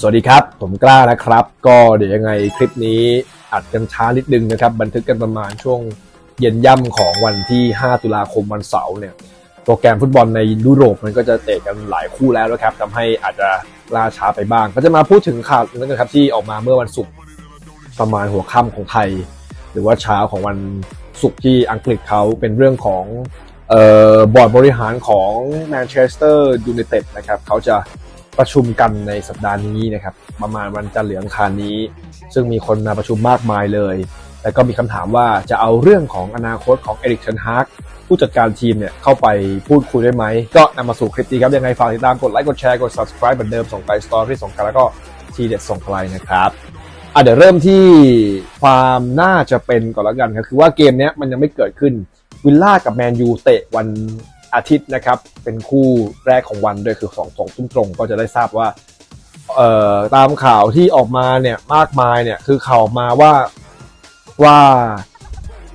สวัสดีครับ ผมกล้านะครับ ก็เดี๋ยวยังไงคลิปนี้อัดกันช้านิดนึงนะครับ บันทึกกันประมาณช่วงเย็นย่ำของวันที่ 5 ตุลาคมวันเสาร์เนี่ยโปรแกรมฟุตบอลในยุโรปมันก็จะเตะกันหลายคู่แล้วนะครับทำให้อาจจะล่าช้าไปบ้าง ก็จะมาพูดถึงข่าวนั้นนะครับที่ออกมาเมื่อวันศุกร์ประมาณหัวค่ำของไทย หรือว่าเช้าของวันศุกร์ที่อังกฤษเขาเป็นเรื่องของออบอร์ดบริหารของแมนเชสเตอร์ยูไนเต็ดนะครับเขาจะ ประชุมกันในสัปดาห์นี้นะครับ ประมาณวันจันทร์หรืองคารนี้ ซึ่งมีคนมาประชุมมากมายเลย แต่ก็มีคำถามว่าจะเอาเรื่องของอนาคตของเอริกเชนฮาร์กผู้จัดการทีมเนี่ยเข้าไปพูดคุยได้ไหม ก็นำมาสู่คลิปนี้ครับ ยังไงฝากติดตามกดไลค์กดแชร์กด subscribe เหมือนเดิมส่งไปสตอรี่ส่งกันแล้วก็ทีเด็ดส่งไลน์นะครับอะเดี๋ยวเริ่มที่ความน่าจะเป็นก่อนแล้วกันครับคือว่าเกมเนี้ยมันยังไม่เกิดขึ้นวิลล่ากับแมนยูเตะวัน อาทิตย์นะครับ เป็นคู่แรกของวันด้วยคือสองสองทุ่มตรงก็จะได้ทราบว่าเอ่อตามข่าวที่ออกมาเนี่ยมากมายเนี่ยคือข่าวมาว่าว่า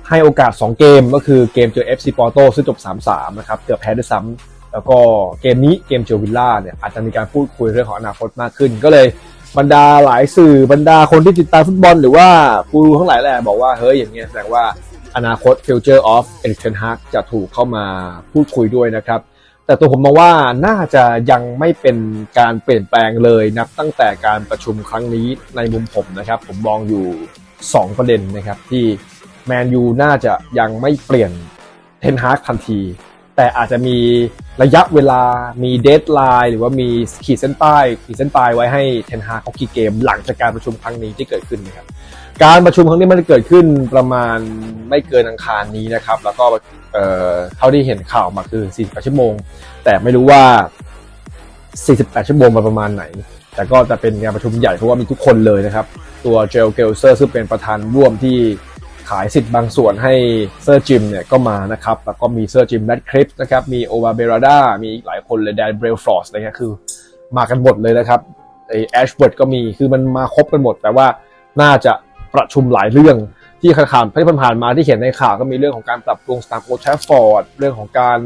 ให้โอกาส 2 เกมก็คือเกมเจอ FC Porto ซึ่งจบ 3-3 นะครับ เกือบแพ้ด้วยซ้ำแล้วก็เกมนี้เกมเจอวิลล่าเนี่ยอาจจะมีการพูดคุยเรื่องของอนาคตมากขึ้น ก็เลยบรรดาหลายสื่อบรรดาคนที่ติดตามฟุตบอล หรือว่ากูรูทั้งหลายแหละบอกว่าเฮ้ยอย่างเงี้ยแสดงว่า อนาคต Future of Erik ten Hag จะถูกเข้ามาพูดคุยด้วยนะครับ แต่ตัวผมมองว่าน่าจะยังไม่เป็นการเปลี่ยนแปลงเลยนับตั้งแต่การประชุมครั้งนี้ในมุมผมนะครับ ผมมองอยู่ 2 ประเด็นนะครับ ที่แมนยูน่าจะยังไม่เปลี่ยนเทนฮากทันที แต่อาจจะมีระยะเวลามีเดทไลน์หรือว่ามีขีดเส้นใต้ขีดเส้นปลายไว้ให้เทนฮากเขากี่เกม หลังจากการประชุมครั้งนี้ที่เกิดขึ้นนะครับ การประชุมครั้งนี้มันจะเกิดขึ้นประมาณไม่เกินอังคารนี้นะครับ แล้วก็เอ่อเท่าที่เห็นข่าวมาคือ 48 ชั่วโมง แต่ไม่รู้ว่า 48 ชั่วโมงมาประมาณไหน แต่ก็จะเป็นงานประชุมใหญ่เพราะว่ามีทุกคนเลยนะครับ ตัวเจลเกลเซอร์ซึ่งเป็นประธานร่วมที่ขายสิทธิ์บางส่วนให้เซอร์จิมเนี่ยก็มานะครับ แล้วก็มีเซอร์จิมแมดคริปนะครับ มีโอวาเบราดา มีอีกหลายคนเลยแดนเบรลฟรอสอะไรเงี้ยคือมากันหมดเลยนะครับไอแอชเวิร์ดก็มีคือมันมาครบกันหมดแต่ว่าน่าจะ ประชุมหลายเรื่องที่ข่าวที่ผ่านๆมาที่เห็นในข่าวก็มีเรื่องของการปรับปรุงสตาร์โอแทฟฟอร์ดเรื่องของการ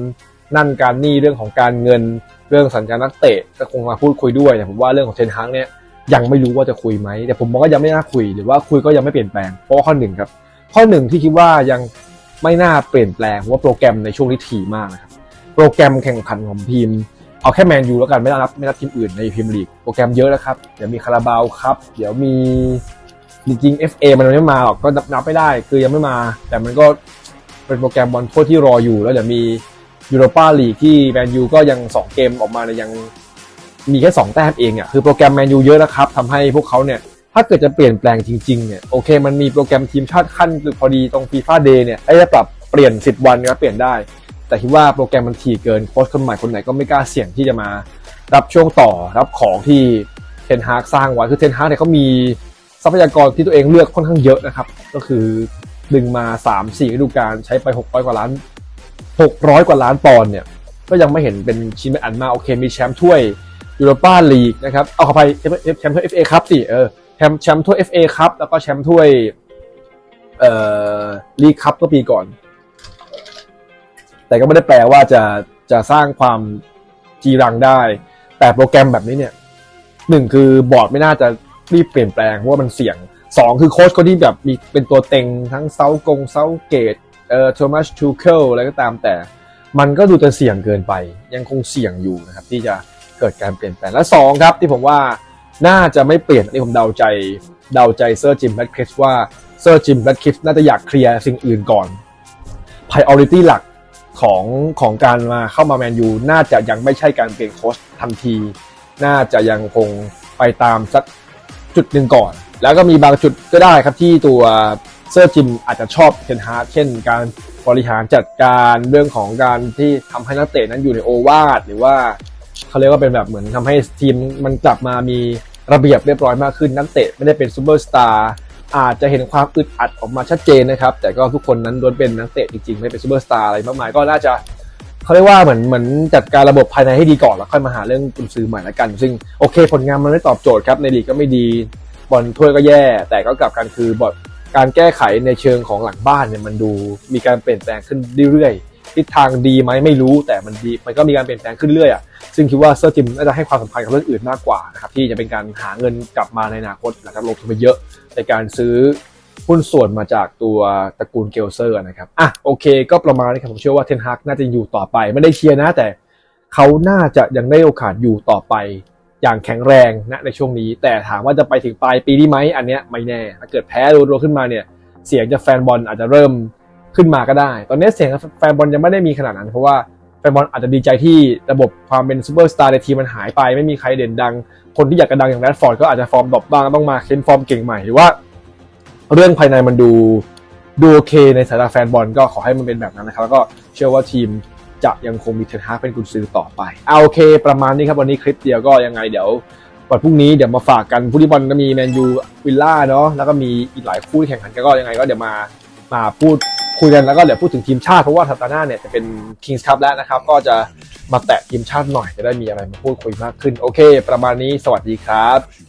นั่นการนี่เรื่องของการเงิน เรื่องสัญญานักเตะก็คงมาพูดคุยด้วยแต่ผมว่าเรื่องของเทนฮังเนี่ยยังไม่รู้ว่าจะคุยไหมแต่ผมมองว่ายังไม่น่าคุยหรือว่าคุยก็ยังไม่เปลี่ยนแปลงเพราะข้อหนึ่งครับ ข้อหนึ่งที่คิดว่ายังไม่น่าเปลี่ยนแปลงว่าโปรแกรมในช่วงนี้ถี่มากนะครับโปรแกรมแข่งขันของทีมเอาแค่แมนยูแล้วกันไม่นับไม่นับทีมอื่นในพรีเมียร์ลีกโปรแกรมเยอะแล้วครับเดี๋ยวมีคาราบาวครับ เดี๋ยวมี จริงๆ FA มันยังไม่มาหรอกก็นับไม่ได้ คือยังไม่มา แต่มันก็เป็นโปรแกรมบอลถ้วที่รออยู่ แล้วเดี๋ยวมียูโรปาลีกที่แมนยูก็ยัง 2 เกมออกมาเนี่ยยังมีแค่ 2 แต้มเองเนี่ยคือโปรแกรมแมนยูเยอะนะครับทำให้พวกเขาเนี่ย ถ้าเกิดจะเปลี่ยนแปลงจริงๆเนี่ยโอเค มันมีโปรแกรมทีมชาติขั้นพอดีตรงฟีฟ่าเดย์เนี่ยไอ้จะปรับเปลี่ยน 10 วันก็เปลี่ยนได้ แต่คิดว่าโปรแกรมมันถี่เกินโค้ชคนใหม่คนไหนก็ไม่กล้าเสี่ยงที่จะมารับช่วงต่อรับของที่เทนฮากสร้างไว้คือเทนฮากเนี่ยเขามี ทรัพยากรที่ตัวเองเลือกค่อนข้างเยอะนะครับ ก็คือดึงมา3 4ฤดูกาลใช้ไป600กว่าล้าน600กว่าล้านปอนด์เนี่ย ก็ยังไม่เห็นเป็นชิ้นเป็นอันมาโอเค มีแชมป์ถ้วยยูโรปาลีกนะครับ เอาเข้าไปแชมป์ถ้วย FA ครับสิเออแชมป์แชมป์ถ้วย FA ครับแล้วก็แชมป์ถ้วยเอ่อลีกคัพก็ปีก่อน แต่ก็ไม่ได้แปลว่าจะจะสร้างความจีรังได้ แต่โปรแกรมแบบนี้เนี่ยหนึ่งคือบอร์ดไม่น่าจะ รีบเปลี่ยนแปลงเพราะว่ามันเสี่ยงสองคือโค้ชคนที่แบบมีเป็นตัวเต็งทั้งเซากงเซาเกตเอ่อโทมัสทูเคิลอะไรก็ตามแต่ มันก็ดูจะเสี่ยงเกินไป ยังคงเสี่ยงอยู่นะครับที่จะเกิดการเปลี่ยนแปลงและสองครับที่ผมว่าน่าจะไม่เปลี่ยนนนี่ผมเดาใจเดาใจเซอร์จิมแบทคริสว่าเซอร์จิมแบทคริสน่าจะอยากเคลียร์สิ่งอื่นก่อน priority หลักของของการมาเข้ามาแมนยูน่าจะยังไม่ใช่การเปลี่ยนโค้ชทันที น่าจะยังคงไปตามสัก จุดหนึ่งก่อน แล้วก็มีบางจุดก็ได้ครับที่ตัวเซอร์จิมอาจจะชอบเทนฮาร์เช่น การบริหารจัดการเรื่องของการที่ทำให้นักเตะนั้นอยู่ในโอวาทหรือว่าเขาเรียกว่าเป็นแบบเหมือนทำให้ทีมมันกลับมามีระเบียบเรียบร้อยมากขึ้นนักเตะไม่ได้เป็นซูเปอร์สตาร์อาจจะเห็นความอึดอัดออกมาชัดเจนนะครับ แต่ก็ทุกคนนั้นล้วนเป็นนักเตะจริงๆ ไม่เป็นซูเปอร์สตาร์อะไรมากมายก็น่าจะ เขาเรียกว่าเหมือนเหมือนจัดการระบบภายในให้ดีก่อนแล้วค่อยมาหาเรื่องกุญซือใหม่ละกัน ซึ่งโอเค ผลงานมันไม่ตอบโจทย์ครับในลีกก็ไม่ดีบอลถ้วยก็แย่ แต่ก็กลับกันคือบอลการแก้ไขในเชิงของหลังบ้านเนี่ยมันดูมีการเปลี่ยนแปลงขึ้นเรื่อยๆทิศทางดีไหมไม่รู้แต่มันดีมันก็มีการเปลี่ยนแปลงขึ้นเรื่อยอะซึ่งคิดว่าเซอร์จิมน่าจะให้ความสำคัญกับเรื่องอื่นมากกว่านะครับที่จะเป็นการหาเงินกลับมาในอนาคตหลังจากลงทุนไปเยอะในการซื้อ หุ้นส่วนมาจากตัวตระกูลเกลเซอร์นะครับอะโอเค ก็ประมาณนี้ครับผมเชื่อว่าเทนฮากน่าจะอยู่ต่อไป ไม่ได้เชียร์นะ แต่เขาน่าจะยังได้โอกาสอยู่ต่อไปอย่างแข็งแรงนะในช่วงนี้ แต่ถามว่าจะไปถึงปลายปีนี้ไหมอันเนี้ยไม่แน่ถ้าเกิดแพ้รัวๆขึ้นมาเนี่ย เสียงจากแฟนบอลอาจจะเริ่มขึ้นมาก็ได้ ตอนนี้เสียงแฟนบอลยังไม่ได้มีขนาดนั้นเพราะว่าแฟนบอลอาจจะดีใจที่ระบบความเป็นซูเปอร์สตาร์ในทีมมันหายไป ไม่มีใครเด่นดัง คนที่อยากกระดังอย่างแรดฟอร์ดก็อาจจะฟอร์มดรอปบ้างต้องมาเค้นฟอร์มเก่งใหม่หรือว่า เรื่องภายในมันดูดูโอเคในสายตาแฟนบอลก็ขอให้มันเป็นแบบนั้นนะครับ แล้วก็เชื่อว่าทีมจะยังคงมีเทนฮากเป็นกุญซือต่อไปเอาโอเค ประมาณนี้ครับวันนี้คลิปเดียวก็ยังไงเดี๋ยววันพรุ่งนี้เดี๋ยวมาฝากกันฟุตบอลก็มีแมนยูวิลล่าเนาะแล้วก็มีอีกหลายคู่ที่แข่งขันก็ยังไงก็เดี๋ยวมามาพูดคุยกันแล้วก็เดี๋ยวพูดถึงทีมชาติเพราะว่าสัปดาห์หน้าเนี่ยจะเป็น Kings Cup แล้วนะครับ ก็จะมาแตะทีมชาติหน่อยจะได้มีอะไรมาพูดคุยมากขึ้น โอเค ประมาณนี้สวัสดีครับ